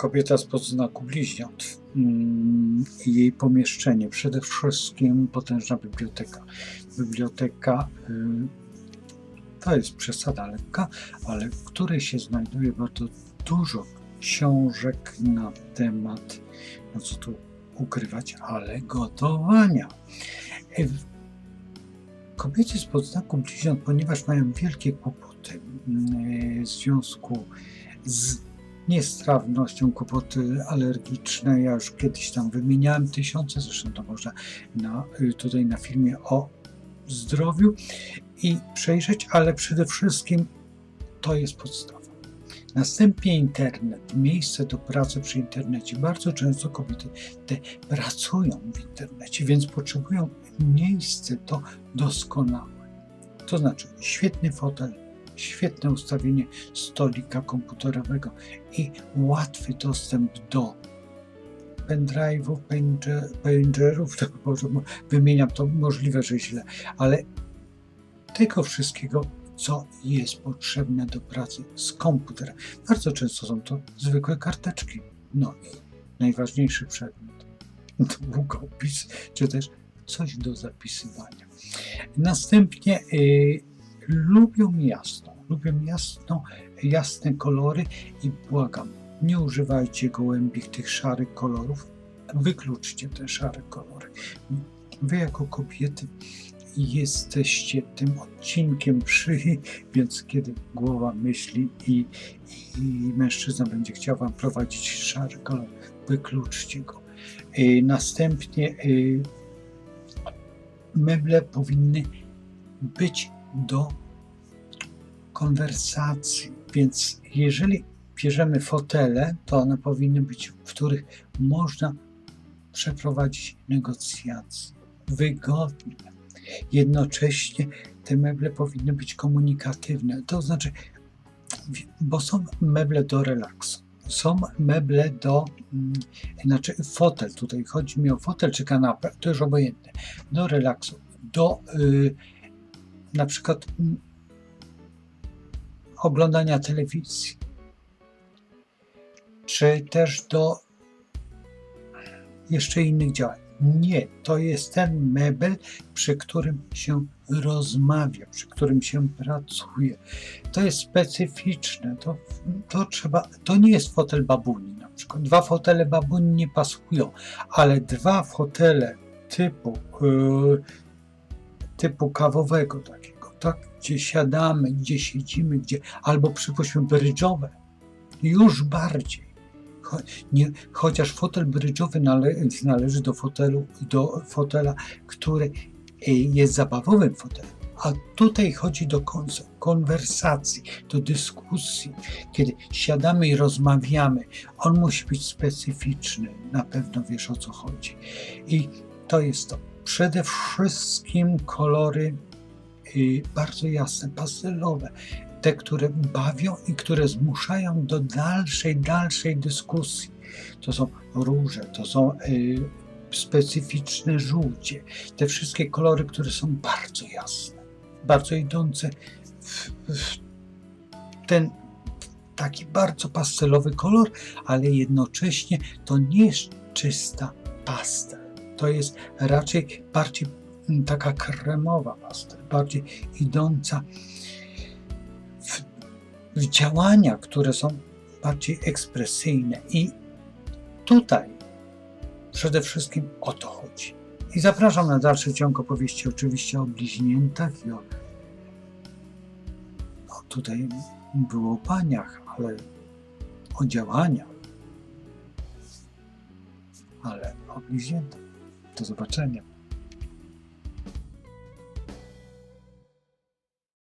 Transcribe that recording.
kobieta spod znaku bliźniąt mm, i jej pomieszczenie. Przede wszystkim potężna biblioteka. Biblioteka y, to jest przesada lekka, ale w której się znajduje bardzo dużo książek na temat, no co tu ukrywać, ale gotowania. Y, Kobiety spod znaku bliźniąt, ponieważ mają wielkie kłopoty mm, w związku z niestrawnością, kłopoty alergiczne. Ja już kiedyś tam wymieniałem tysiące, zresztą to można na, y, tutaj na filmie o zdrowiu i przejrzeć, ale przede wszystkim to jest podstawa. Następnie internet, miejsce do pracy przy internecie. Bardzo często kobiety te pracują w internecie, więc potrzebują miejsce to doskonałe. To znaczy świetny fotel, świetne ustawienie stolika komputerowego i łatwy dostęp do pendrive'ów, pager- pagerów, tak może wymieniam to, możliwe, że źle, ale tego wszystkiego, co jest potrzebne do pracy z komputerem. Bardzo często są to zwykłe karteczki. No i najważniejszy przedmiot, długopis, czy też coś do zapisywania. Następnie y, lubią jasno, lubią jasno, jasne kolory i błagam, nie używajcie gołębich tych szarych kolorów, wykluczcie te szare kolory. Wy jako kobiety jesteście tym odcinkiem szyi, więc kiedy głowa myśli i, i mężczyzna będzie chciał wam prowadzić szary kolor, wykluczcie go. Y, Następnie y, meble powinny być do konwersacji, więc jeżeli bierzemy fotele, to one powinny być, w których można przeprowadzić negocjacje. Wygodnie. Jednocześnie te meble powinny być komunikatywne, to znaczy, bo są meble do relaksu, są meble do, mm, znaczy fotel, tutaj chodzi mi o fotel czy kanapę, to już obojętne, do relaksu, do y, na przykład mm, oglądania telewizji, czy też do jeszcze innych działań. Nie, to jest ten mebel, przy którym się rozmawia, przy którym się pracuje. To jest specyficzne, to, to trzeba, to nie jest fotel babuni na przykład. Dwa fotele babuni nie pasują, ale dwa fotele typu, yy, typu kawowego takiego, tak, gdzie siadamy, gdzie siedzimy, gdzie, albo przypuśćmy brydżowe, już bardziej. Cho- Nie, chociaż fotel brydżowy nale, należy do fotelu, do fotela, który y, jest zabawowym fotelem. A tutaj chodzi do kon- konwersacji, do dyskusji, kiedy siadamy i rozmawiamy. On musi być specyficzny, na pewno wiesz o co chodzi. I to jest to. Przede wszystkim kolory y, bardzo jasne, pastelowe, te, które bawią i które zmuszają do dalszej, dalszej dyskusji. To są róże, to są y, specyficzne żółcie, te wszystkie kolory, które są bardzo jasne, bardzo idące w, w ten taki bardzo pastelowy kolor, ale jednocześnie to nie jest czysta pastel. To jest raczej bardziej mm, taka kremowa pastel, bardziej idąca w, w działania, które są bardziej ekspresyjne. I tutaj przede wszystkim o to chodzi. I zapraszam na dalszy ciąg opowieści, oczywiście o bliźniętach i o. No tutaj było o paniach, ale o działaniach. Ale o bliźniętach. Do zobaczenia.